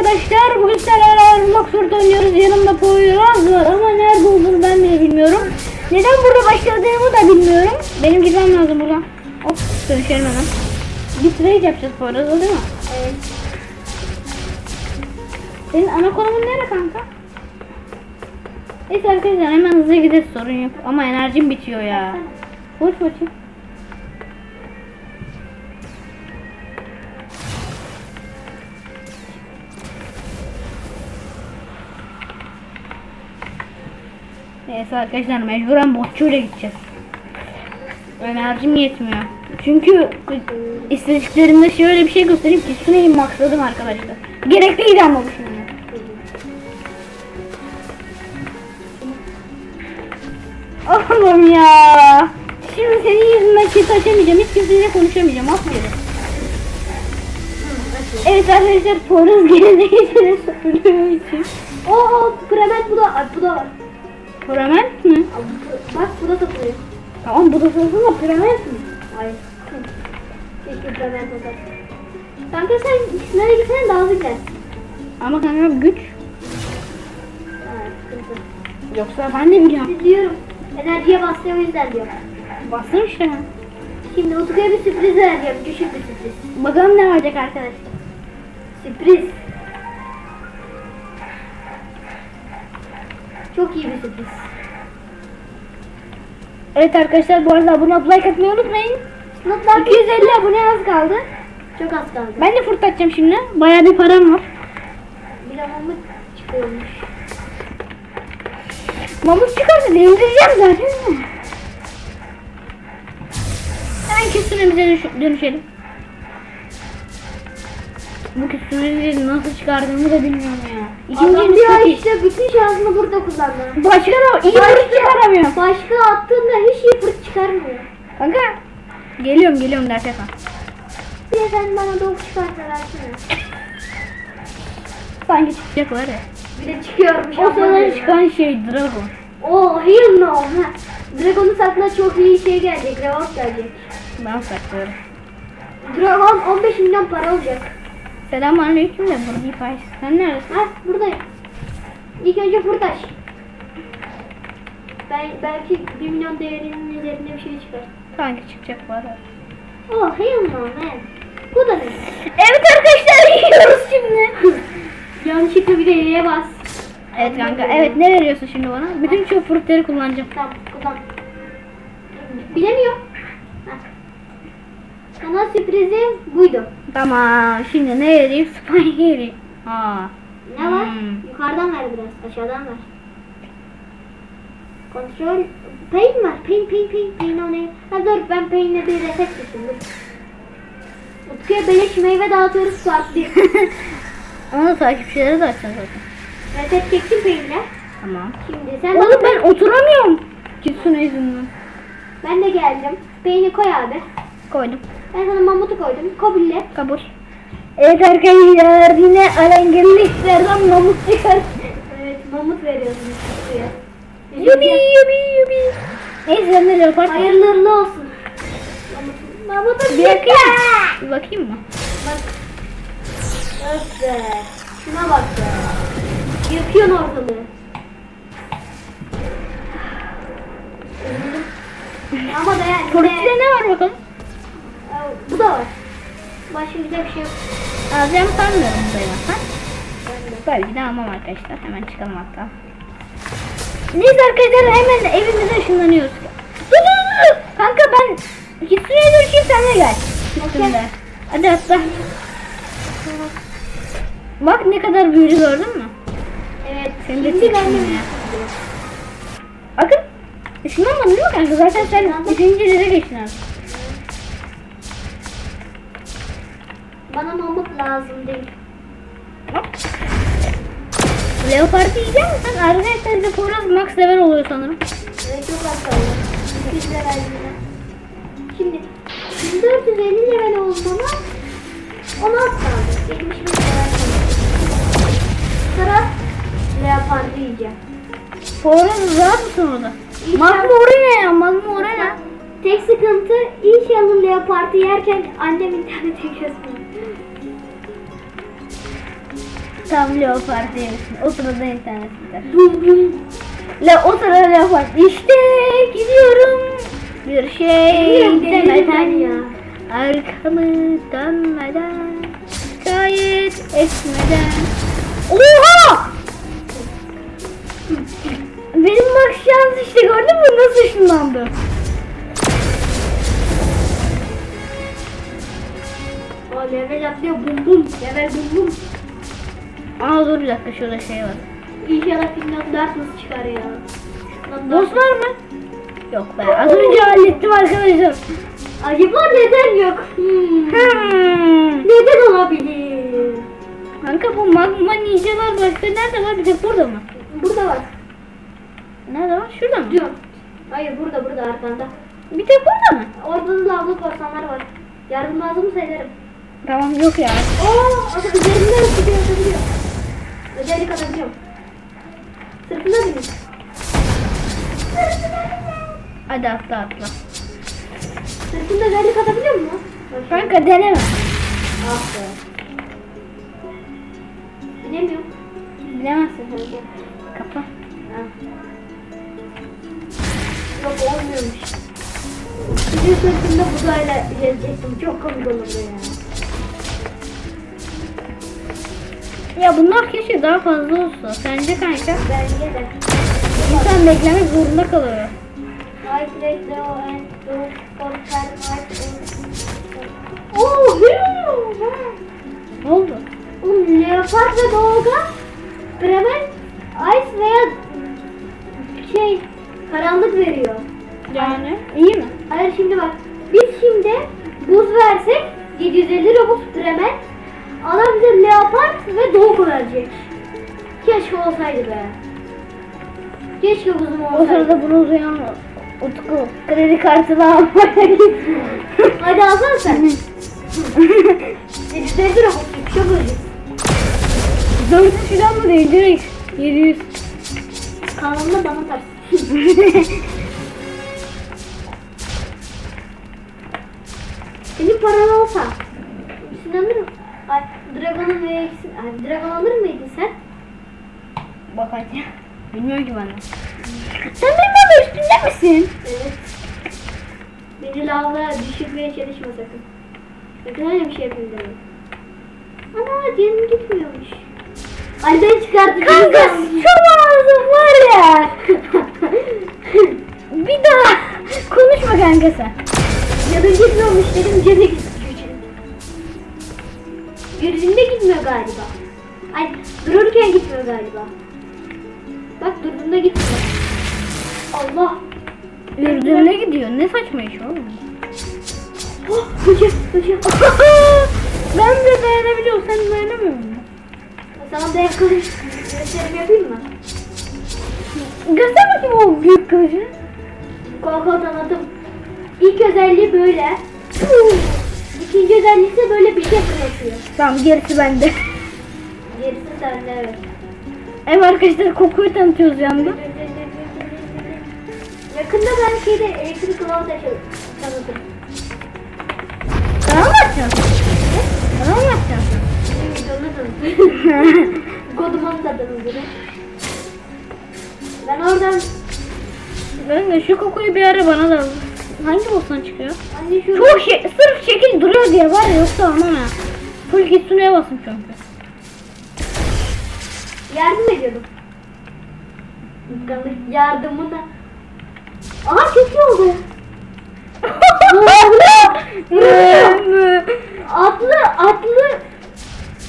arkadaşlar. Bugün sizlerle Rocksort oynuyoruz. Yanımda Poyraz var ama nerede olduğunu ben bile bilmiyorum. Neden burada başladığımı da bilmiyorum. Benim gitmem lazım buradan. Hop dönüşelim hemen. Bir trade yapacağız Poyraz'la değil mi? Evet. Senin ana konumun nere kanka? Neyse arkadaşlar hemen hızlı gideriz sorun yok. Ama enerjim bitiyor ya. Koş bakayım. Neyse arkadaşlar mecburen botçuyla gideceğiz. Enerjim yetmiyor. Çünkü istediklerimde şöyle bir şey göstereyim ki Sune'yi maksadım arkadaşlar. Gerekliydi ama bu şimdi. Oğlum ya. Şimdi senin yüzünden kit açamayacağım. Hiç kimseyle konuşamayacağım. Aferin. Evet arkadaşlar gelecekleri söylüyor için. Oo, Prement bu da, bu da var. Prement mi? Bak bu da satılıyor. Tamam bu da sorsun da Prement mi? Hayır. Keşke Prement olsa. Kanka sen ikisine gitsene daha hızlı gidersin. Ama kanka güç. Ha, sıkıntı. Yoksa ben de biliyorum. Diyorum. Enerjiye bastı o yüzden diyorum. Bastım işte. Şimdi Utku'ya bir sürpriz vereceğim. Küçük bir sürpriz. Bakalım ne olacak arkadaşlar. Sürpriz. Çok iyi bir sürpriz. Evet arkadaşlar bu arada abone olup like atmayı unutmayın. Notlar 250 abone az kaldı. Çok az kaldı. Ben de fırlatacağım şimdi. Bayağı bir param var. Bir de mamut çıkıyormuş. Mamut çıkarsa indireceğim zaten. Hemen dönüş- dönüşelim. Bu küstürümüzü nasıl çıkardığımı da bilmiyorum ya. Adam İkinci ay çok iyi. işte bütün şansını burada kullandı. Başka da iyi fırt çıkaramıyorum. Başka attığında hiç iyi fırt çıkarmıyor. Kanka. Geliyorum geliyorum ders etme. Bir de sen bana dok çıkarsa versene. Sanki çıkacak var ya. Bir de çıkıyormuş. O sırada çıkan şey Dragon. Oo hell no. Ha. Dragon'un sakla çok iyi şey gelecek. Reward gelecek. Ben saklıyorum. Dragon 15 milyon para olacak. Selamünaleyküm de burada pay. Sen neredesin? Ha buradayım. İlk önce fırtaş. Ben, belki 1 milyon değerinin üzerinde bir şey çıkar. Sanki çıkacak var ya. Oh hell no man. Bu da ne? Evet arkadaşlar yiyoruz şimdi. Yanlışlıkla bir de Y'ye bas. Evet kanka evet ne veriyorsun şimdi bana? Bütün çöp fruitleri kullanacağım. Tamam kullan. Bilemiyorum. Heh. Sana sürprizim buydu. Tamam şimdi ne vereyim? Spaghetti. Aa. Ne var? Hmm. Yukarıdan ver biraz. Aşağıdan ver. Kontrol. Pain var. Pain pain pain. Pain o ne? Ha dur ben pain'le bir reset düştüm. Dur. Utku'ya beleş meyve dağıtıyoruz saat bir. Onu takipçilere de açacağız zaten. reset çektim pain'le. Tamam. Şimdi sen Oğlum bana ben oturamıyorum. Kitsune yüzünden. ben de geldim. Pain'i koy abi. Koydum. Ben sana mamutu koydum. Kobulle. Kabul. Evet arkadaşlar yine alengirliklerden mamut çıkar. Evet mamut veriyorsun Utku'ya. Yubi yubi yubi. Neyse leopard. var. Hayırlı olsun. Mamutu Bir bakayım. Bir bakayım mı? Bak. Öf be. Şuna bak be. Yakıyorsun ortalığı. Ama da yani. Tortilla ne var bakalım? Bu da var. Başka güzel bir şey yok. Alacağım sanmıyorum bu da ya. Ha? Ben de. Ki almam arkadaşlar. Hemen çıkalım hatta. Neyse arkadaşlar hemen evimize ışınlanıyoruz. Dur dur dur. Kanka ben Kitsune'ye dönüşeyim sen de gel. Üstümde. Hadi atla. Bak ne kadar büyüdü gördün mü? Evet. Seni de Şimdi ben de. Bakın. Işınlanmadın değil mi kanka? Zaten sen ikinci yere geçtin artık. Bana mamut lazım değil. Hop. Leopard yiyecek misin? Arkadaşlar bir de Poyraz max level oluyor sanırım. Evet çok az kaldı. 200 level yine. Şimdi 1450 level olmama 16 kaldı. 75 level kaldı. Sıra leopardı yiyeceğim. Poyraz rahat mısın orada? Magma oraya ya, magma oraya. Tek sıkıntı inşallah leopardı yerken annem internete gözükmüyor. Tam leopard değilsin. O sırada internetinde. Bum bum. Le o sırada leopard. İşte gidiyorum. Bir şey ben demeden ya. Arkamı dönmeden Şikayet etmeden Oha! Benim bak şans işte gördün mü nasıl ışınlandı? Aa level atlıyor bum bum. Level bum bum. Aa dur bir dakika şurada şey var. İnşallah Finland Darkness çıkar ya. Boss var mı? Yok be az önce hallettim arkadaşlar. Acaba neden yok? Hmm. Hmm. Neden olabilir? Kanka bu magma ninjalar başka nerede var bir tek burada mı? Burada var. Nerede var? Şurada mı? Diyor. Hayır burada burada arkanda. Bir tek burada mı? Orada da lavlı korsanlar var. Yardım lazım ederim. Tamam yok ya. Oo, üzerinden gidiyor atabiliyor. Özellik atabiliyorum. Sırtına binin. Hadi atla atla. Sırtında özellik atabiliyor mu? Bak. Kanka deneme. Ah be. Binemiyorum. Bilemezsin kanka. Kapa. Ha. Yok olmuyormuş. Bir de sırtımda buzayla gezecektim. Çok komik olurdu ya. Ya bunlar keşke daha fazla olsa. Sence kanka? Bence de. İnsan beklemek zorunda kalıyor. Oh. Ne oldu? Oğlum leopar ve dolga Bremen ice veya şey karanlık veriyor. Yani iyi mi? Hayır şimdi bak. Biz şimdi buz versek 750 Robux Bremen Adam bize leopar ve dolgu verecek. Keşke olsaydı be. Keşke buzum O olsaydı. sırada bunu uzayan Utku kredi kartını almaya gitti. Hadi alsana sen. 750 Robux çok özür. 400 falan mı değil direkt 700. Kanalında bana ters. Senin paran olsa üstüne alır mı? Ay, Dragon'un ve eksin. Ay, Dragon alır mıydın sen? Bak hadi. Bilmiyorum ki de. Sen benim orada üstünde misin? Evet. Beni lavla düşürmeye çalışma sakın. Sakın öyle bir şey yapayım. Ana canım gitmiyormuş. Ay ben çıkardım. Kanka çok ağzın var ya. Bir daha konuşma kanka sen. Canım gitmiyormuş dedim canı gitti. Yürüdüğünde gitmiyor galiba. Ay dururken gitmiyor galiba. Bak durduğunda gitmiyor. Allah. Yürüdüğüne gidiyor. Ne saçma iş oğlum. Oh, hocam, hocam. ben de dayanabiliyorum. Sen dayanamıyor musun? Sana da yakın gösterim yapayım mı? Göster bakayım o büyük kılıcı. Korku tanıdım. İlk özelliği böyle. İkinci özelliği ise böyle bir şey fırlatıyor. Tamam gerisi bende. Gerisi sende evet. Ev arkadaşlar kokuyu tanıtıyoruz yanında. Yakında ben şeyde elektrik kılavuzu tanıdım. Kanal mı açacaksın? Kanal mı? Videonu tanıdım. Kodumun da tanıdım. Ben oradan Ben de şu kokuyu bir ara bana da al. Hangi boss'tan çıkıyor? Çok şey, sırf şekil duruyor diye var ya yoksa anam ya. Full gitsuneye basın çünkü. yardım ediyordum. Yardımı da. Aha çok iyi oldu. Atlı atlı.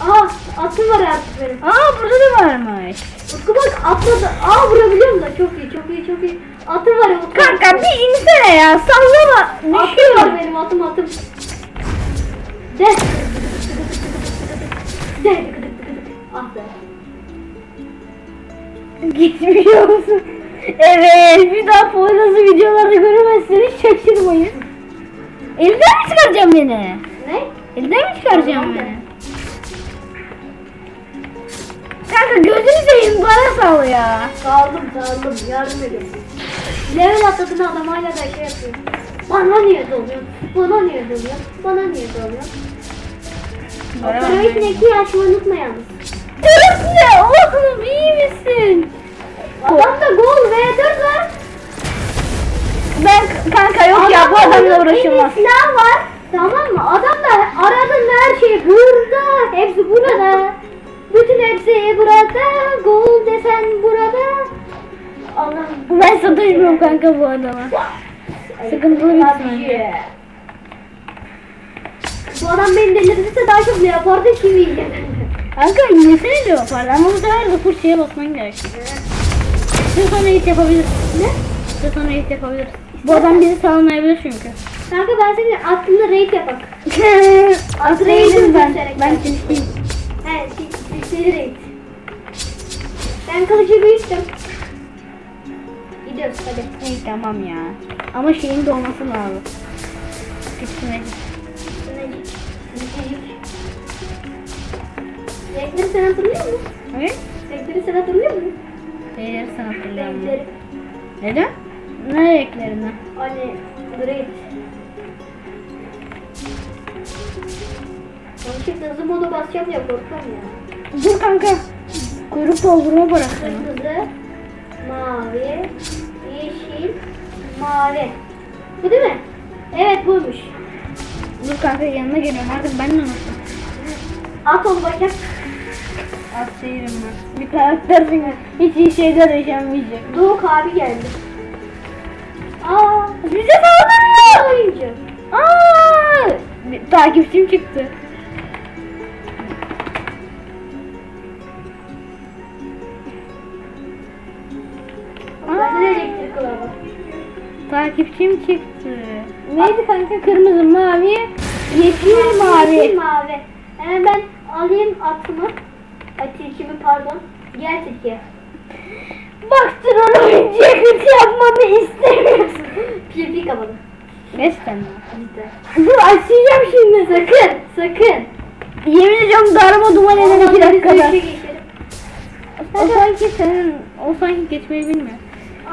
Aa atım var artık benim. Aa burada da varmış. Utku bak atladı. Aa vurabiliyorum da çok iyi çok iyi çok iyi. Atım var ya Utku. Kanka bir insene ya sallama. Atım var Düşüyor. benim atım atım. De. De. Ah be. Gitmiyorsun. Evet bir daha Poyraz'ı videolarda göremezseniz şaşırmayın. Elden mi çıkaracağım beni? Ne? Elden mi çıkaracağım beni? Kanka gözünü seveyim bana sal ya. Kaldım kaldım yardım ediyorum. Level atladın adam hala da şey yapıyor. Bana niye doluyor? Bana niye doluyor? Bana niye doluyor? 2'yi açmayı unutma yalnız. Türk'le oğlum iyi misin? Adamda gol V4 var. Ben kanka yok ya bu adamla uğraşılmaz. silah var. Tamam mı? Adamda aradığın her şey burada. Hepsi burada. Bütün hepsi burada. Gol desen burada. Ben sataşmıyorum kanka bu adama. Sıkıntılı bir bence. Bu adam beni delirirse daha çok ne yapardı kimi yiyeceğim. Kanka yesene de yapardı ama bu sefer de şeye basman gerekiyor. Bir sonra hit yapabilirsin. Ne? Bir sonra hit yapabilirsin. Bu adam bizi salmayabilir çünkü. Kanka ben senin aklında raid yapak. Ben. göstererek Ben yani. silişteyim. He, silsili raid. Ben kılıcı büyüttüm. Gidiyoruz hadi. İyi tamam ya. Ama şeyin de olması lazım. Sınacık. Renkleri sen hatırlıyor musun? Evet. Renkleri sen hatırlıyor musun? Şeyleri sen hatırlıyorum. Renkleri. Neden? Ne renklerini? Hani raid. Ben şimdi hızlı moda basacağım ya korkuyorum ya. Dur kanka. Kuyruk doldurma bıraktım. Kırmızı, mavi, yeşil, mavi. Bu değil mi? Evet buymuş. Dur kanka yanına geliyorum artık ben de unuttum. At onu bakayım. Az değilim ben. Bir karaktersin. Hiç iyi şeyler yaşanmayacak. Doğuk abi geldi. Aa, Bize saldırıyor. oyuncu. Aa! Takipçim çıktı. Takipçim çıktı. Neydi kanka? Kırmızı, mavi, yeşil, mavi. Yeşil mavi. Hemen ben alayım atımı. Atilkimi pardon. Gel tilki. Baktır onu ceket yapmamı istemiyorsun. PvP kapalı. Sen. Cidden. Dur açacağım şimdi. Sakın, sakın. Yemin ediyorum darma duman eder iki dakikada. O sanki senin, o sanki geçmeyi bilmiyor.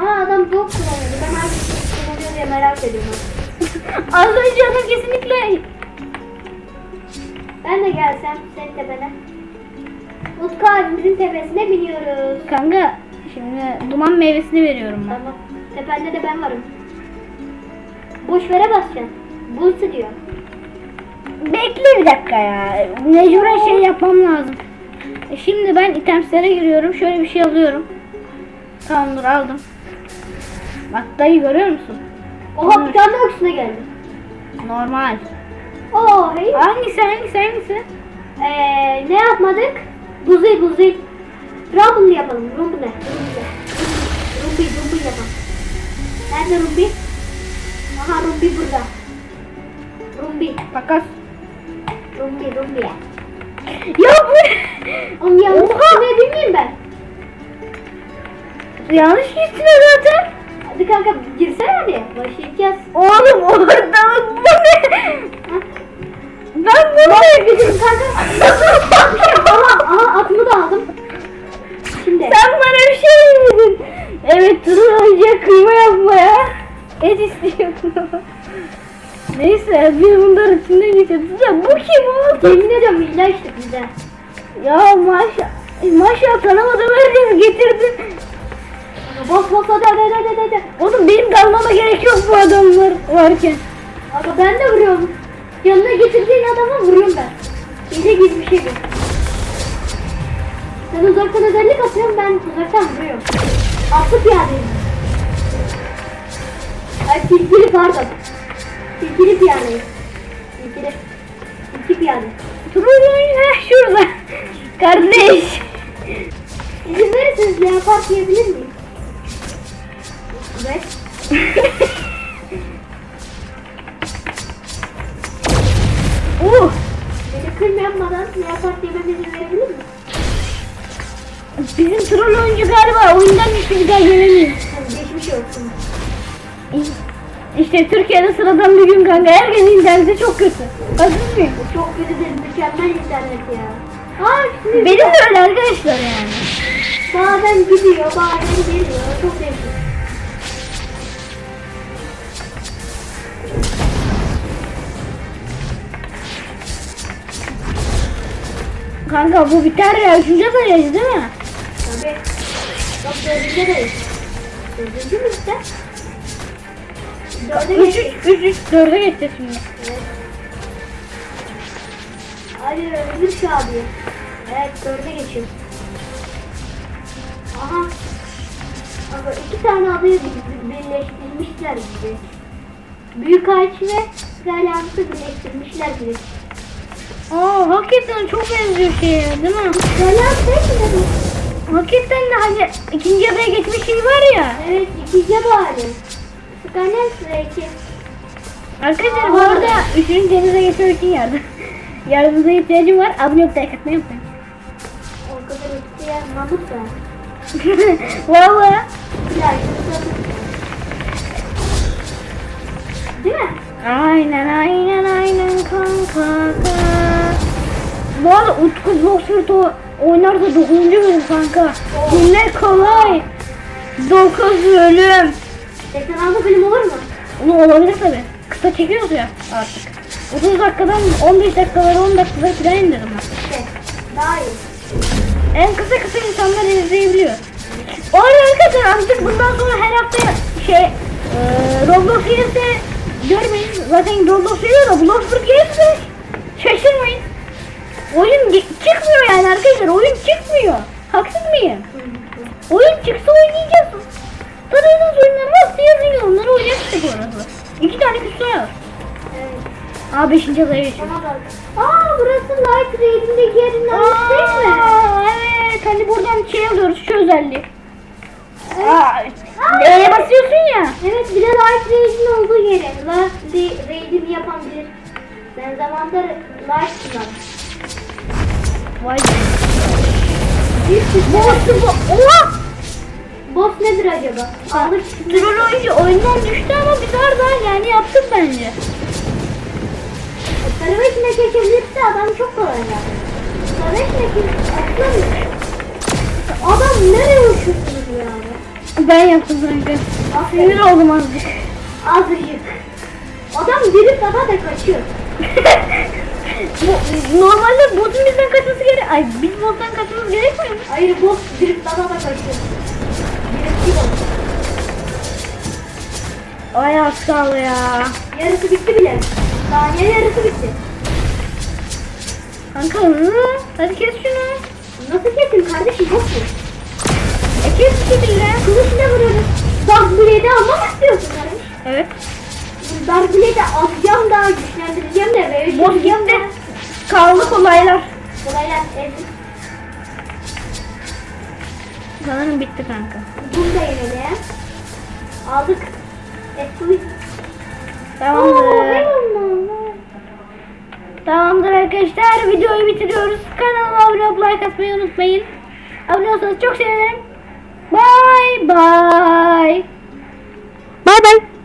Aa adam dog kullanıyordu. Ben artık merak ediyorum. Az önce adam kesinlikle Ben de gelsem senin tepene. Utku abimizin tepesine biniyoruz. Kanka şimdi duman meyvesini veriyorum ben. Tamam. Tepende de ben varım. Boş vere basacaksın. Bulsa diyor. Bekle bir dakika ya. Mecburen şey yapmam lazım. E Şimdi ben itemslere giriyorum. Şöyle bir şey alıyorum. Tamam dur aldım. Bak dayı görüyor musun? Oha bir tane daha üstüne geldi. Normal. Oo hey. Hangisi hangisi hangisi? Ee, ne yapmadık? Buzey buzey. Rumble yapalım. Rumble. Rumble. Rumble rumble yapalım. Nerede Rumble? Aha Rumble burada. Rumble. Makas. Rumble Rumble. Ya bu Onu yanlış ne bileyim ben. yanlış gittin zaten. Hadi kanka girsene hadi. Başlayacağız. Oğlum ortalık bu ne? Ben bunu Bizim kanka. aha, aha atımı da aldım. Şimdi. Sen bana bir şey mi dedin? Evet durun önce kıyma yapmaya. Et istiyordum. Neyse biz bunların içinden geçeceğiz. Ya bu kim oğlum? Yemin ediyorum işte bize. Ya maşa maşallah tanımadığım herkes getirdi. Bas bas hadi hadi hadi hadi. Oğlum benim dalmama gerek yok bu adamlar varken. Aga ben de vuruyorum. Yanına getirdiğin adama vuruyorum ben. İyice gibi bir şey bu. Sen uzaktan özellik atıyorsun ben uzaktan vuruyorum. Atlı piyadeyim. Ay tilkili pardon. Tilkili piyadeyim. Tilkili. Tilki piyade. Turun heh şurada. Kardeş. İzin verirseniz leopard diyebilir miyim? Evet. uh, Beni kırma yapmadan leopard yememe izin verebilir mi? bizim troll oyuncu galiba oyundan hiçbir gelemiyor. Hadi geçmiş olsun. İşte Türkiye'de sıradan bir gün kanka. Herkesin interneti çok kötü. Haksız mıyım? Çok kötü değil, mükemmel internet ya. Aa, Benim de öyle arkadaşlar yani. bazen gidiyor, bazen geliyor. Çok değişik. Kanka bu biter ya. Üçüncü adayız değil mi? Tabii. Bak dördüncü de. Dördüncü mü işte? Dörde Üç, geçtik. üç, üç, dörde geçeceğiz şimdi. Evet. Hadi öbür şu abi. Evet dörde geçiyor. Aha. Ama iki tane adayı bir- birleştirmişler bizi. Büyük ağaç ve Galyant'ı birleştirmişler bizi. Aa hakikaten çok benziyor şeye değil mi? Galyant değil mi? Hakikaten de hani ikinci adaya geçmiş şey var ya. Evet ikinci bari. Ve iki. Arkadaşlar bu arada üçüncü denize geçmek için yardım. Yardımınıza ihtiyacım var. Abone olup like atmayı unutmayın. O kadar ötesi mamut da. Valla. Değil mi? Aynen aynen aynen kanka. Bu arada Utku Bloxford o oynarsa 9. bölüm kanka. Bu ne kolay. 9 bölüm. 86 bölüm olur mu? Onu olabilir tabi. Kısa çekiyoruz ya artık. 30 dakikadan 15 dakikalara 10 dakikalara falan indirdim ben. İşte daha iyi. En kısa kısa insanlar izleyebiliyor. O arada arkadaşlar artık bundan sonra her hafta şey e, Roblox gelirse görmeyin. Zaten Roblox geliyor da Bloxburg gelirse şaşırmayın. Oyun çıkmıyor yani arkadaşlar oyun çıkmıyor. Haksız mıyım? Oyun çıksa oynayacağız. Tanıdığınız oyunlar varsa yazın onları oynayacaktık orası. İki tane küsur var. Evet. Aa beşinci adaya geçiyor. Ona bak. Aa burası Light Raid'indeki yerin aynısı değil mi? Evet hani buradan şey alıyoruz şu özelliği. Aa, D'ye basıyorsun ya. Evet bir de Light Raid'in olduğu yeri. Light Raid'ini yapan bir. Ben zamanında Light kullandım. Vay Bir sürü Boss'u bu. Oha! Boss nedir acaba? Şimdi. Troll oyuncu oyundan düştü ama biz orada yani yaptık bence. Sarı içine geçebilirse adam çok kolay yani. Sarı içine atlamıyor. Adam nereye abi? Ben yaptım kanka. Sinir oldum azıcık. Azıcık. Adam direkt daha da kaçıyor. Bu, normalde botun bizden kaçması gerek. Ay biz bottan kaçmamız gerekmiyor mu? Hayır boss direkt daha da kaçıyor. Değil o. Ay az kaldı ya. Yarısı bitti bile. Saniye yarısı bitti. Kanka hızlı. Hadi kes şunu. Nasıl kesin kardeşim boss mu? E bir şekilde. Kılıçla vuruyoruz. Dark Blade'i almak istiyorsun kardeş. Evet. Dark Blade'i atacağım daha güçlendireceğim de. Ve Bot gitti. Kaldı kolaylar. Kolaylar ezdik. Sanırım bitti kanka. Bunu da yenelim. Aldık. Eski. Tamamdır. Tamamdır arkadaşlar. Videoyu bitiriyoruz. Kanalıma abone olup like atmayı unutmayın. Abone olsanız çok sevinirim. Bye bye. Bye bye.